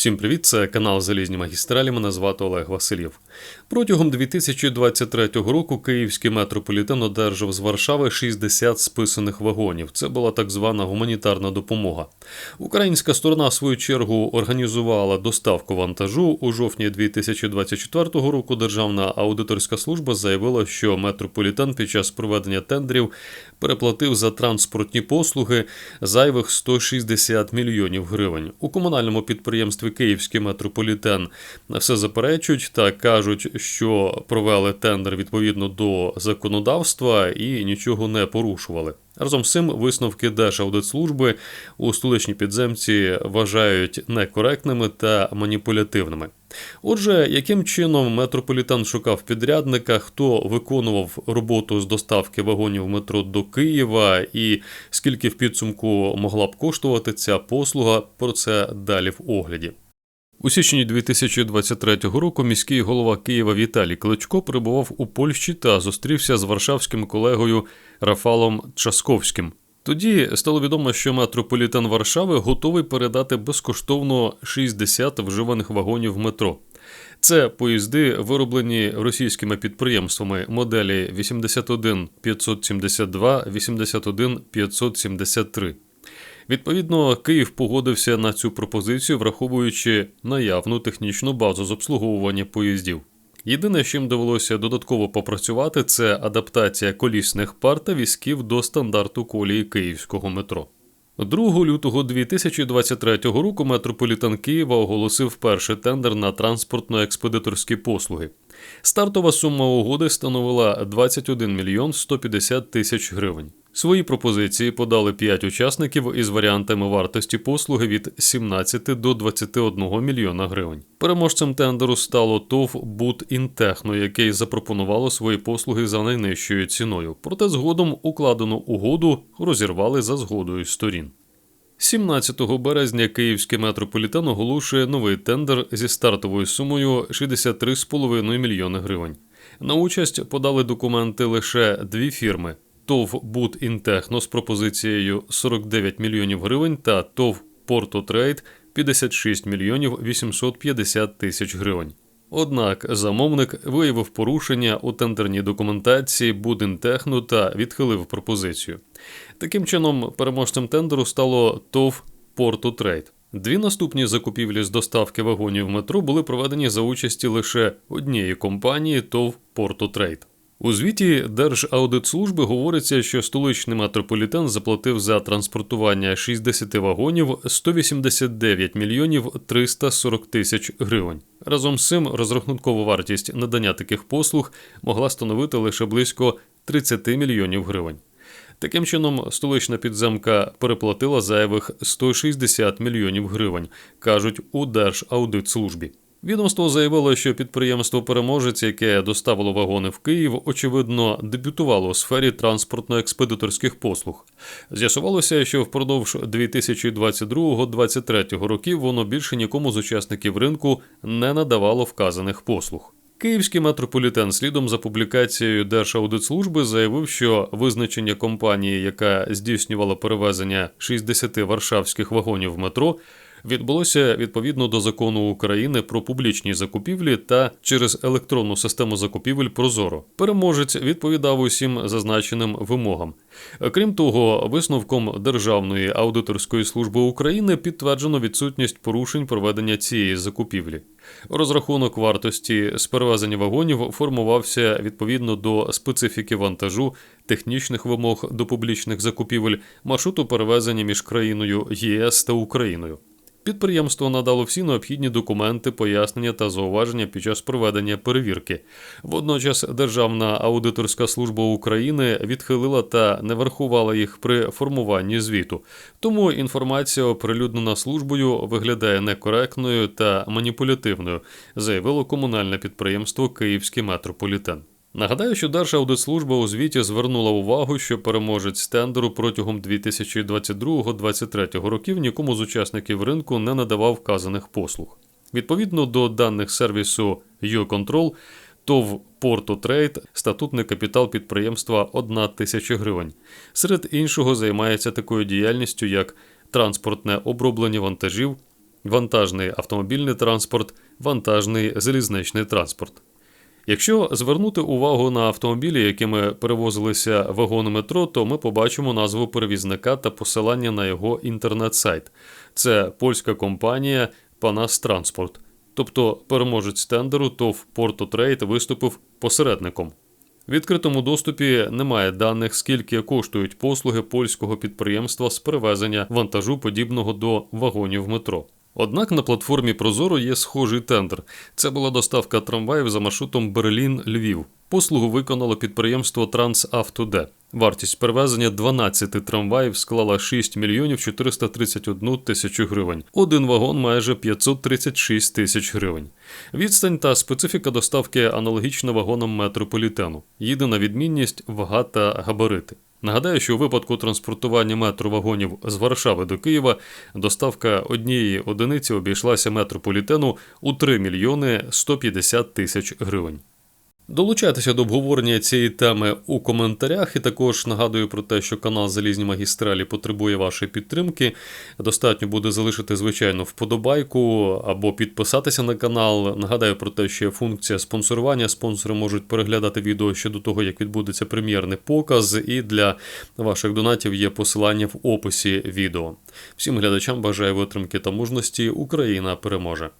Всім привіт, це канал Залізні магістралі. Мене звати Олег Васильєв. Протягом 2023 року київський метрополітен одержав з Варшави 60 списаних вагонів. Це була так звана гуманітарна допомога. Українська сторона, в свою чергу, організувала доставку вантажу. У жовтні 2024 року Державна аудиторська служба заявила, що метрополітен під час проведення тендерів переплатив за транспортні послуги зайвих 160 мільйонів гривень. У комунальному підприємстві Київський метрополітен все заперечують та кажуть, що провели тендер відповідно до законодавства і нічого не порушували. Разом з цим висновки Держаудитслужби у столичній підземці вважають некоректними та маніпулятивними. Отже, яким чином метрополітен шукав підрядника, хто виконував роботу з доставки вагонів метро до Києва, і скільки в підсумку могла б коштувати ця послуга, про це далі в огляді. У січні 2023 року міський голова Києва Віталій Кличко перебував у Польщі та зустрівся з варшавським колегою Рафалом Часковським. Тоді стало відомо, що метрополітен Варшави готовий передати безкоштовно 60 вживаних вагонів метро. Це поїзди, вироблені російськими підприємствами моделі 81 572, 81 573. Відповідно, Київ погодився на цю пропозицію, враховуючи наявну технічну базу з обслуговування поїздів. Єдине, з чим довелося додатково попрацювати, це адаптація колісних пар та візків до стандарту колії київського метро. 2 лютого 2023 року метрополітен Києва оголосив перший тендер на транспортно-експедиторські послуги. Стартова сума угоди становила 21 мільйон 150 тисяч гривень. Свої пропозиції подали 5 учасників із варіантами вартості послуги від 17 до 21 мільйона гривень. Переможцем тендеру стало ТОВ «Бут-Інтехно», який запропонувало свої послуги за найнижчою ціною. Проте згодом укладену угоду розірвали за згодою сторін. 17 березня Київський метрополітен оголошує новий тендер зі стартовою сумою 63,5 мільйони гривень. На участь подали документи лише дві фірми. ТОВ «Бут-Інтехно» з пропозицією 49 мільйонів гривень та ТОВ «Портотрейд» 56 мільйонів 850 тисяч гривень. Однак замовник виявив порушення у тендерній документації «Будінтехно» та відхилив пропозицію. Таким чином, переможцем тендеру стало ТОВ «Портотрейд». Дві наступні закупівлі з доставки вагонів метро були проведені за участі лише однієї компанії ТОВ «Портотрейд». У звіті Держаудитслужби говориться, що столичний метрополітен заплатив за транспортування 60 вагонів 189 мільйонів 340 тисяч гривень. Разом з цим розрахункова вартість надання таких послуг могла становити лише близько 30 мільйонів гривень. Таким чином, столична підземка переплатила зайвих 160 мільйонів гривень, кажуть у Держаудитслужбі. Відомство заявило, що підприємство Переможець, яке доставило вагони в Київ, очевидно, дебютувало у сфері транспортно-експедиторських послуг. З'ясувалося, що впродовж 2022-2023 років воно більше нікому з учасників ринку не надавало вказаних послуг. Київський метрополітен слідом за публікацією Держаудитслужби заявив, що визначення компанії, яка здійснювала перевезення 60 варшавських вагонів в метро, відбулося відповідно до закону України про публічні закупівлі та через електронну систему закупівель Прозоро. Переможець відповідав усім зазначеним вимогам. Крім того, висновком Державної аудиторської служби України підтверджено відсутність порушень проведення цієї закупівлі. Розрахунок вартості з перевезення вагонів формувався відповідно до специфіки вантажу, технічних вимог до публічних закупівель, маршруту перевезення між країною ЄС та Україною. Підприємство надало всі необхідні документи, пояснення та зауваження під час проведення перевірки. Водночас Державна аудиторська служба України відхилила та не врахувала їх при формуванні звіту. Тому інформація, оприлюднена службою, виглядає некоректною та маніпулятивною, заявило комунальне підприємство Київський метрополітен. Нагадаю, що Держаудитслужба у звіті звернула увагу, що переможець тендеру протягом 2022-2023 років нікому з учасників ринку не надавав вказаних послуг. Відповідно до даних сервісу YouControl, ТОВ Портотрейд статутний капітал підприємства 1 тисяча гривень. Серед іншого займається такою діяльністю, як транспортне оброблення вантажів, вантажний автомобільний транспорт, вантажний залізничний транспорт. Якщо звернути увагу на автомобілі, якими перевозилися вагони метро, то ми побачимо назву перевізника та посилання на його інтернет-сайт. Це польська компанія Панас Транспорт. Тобто переможець тендеру ТОВ Портотрейд виступив посередником. В відкритому доступі немає даних, скільки коштують послуги польського підприємства з перевезення вантажу подібного до вагонів метро. Однак на платформі Прозоро є схожий тендер. Це була доставка трамваїв за маршрутом Берлін-Львів. Послугу виконало підприємство Трансавтоде. Вартість перевезення 12 трамваїв склала 6 мільйонів 431 тисячу гривень. Один вагон майже 536 тисяч гривень. Відстань та специфіка доставки аналогічна вагонам метрополітену. Єдина відмінність вага та габарити. Нагадаю, що у випадку транспортування метровагонів з Варшави до Києва доставка однієї одиниці обійшлася метрополітену у 3 мільйони 150 тисяч гривень. Долучайтеся до обговорення цієї теми у коментарях. І також нагадую про те, що канал Залізні магістралі потребує вашої підтримки. Достатньо буде залишити, звичайно, вподобайку або підписатися на канал. Нагадаю про те, що є функція спонсорування. Спонсори можуть переглядати відео ще до того, як відбудеться прем'єрний показ. І для ваших донатів є посилання в описі відео. Всім глядачам бажаю витримки та мужності. Україна переможе!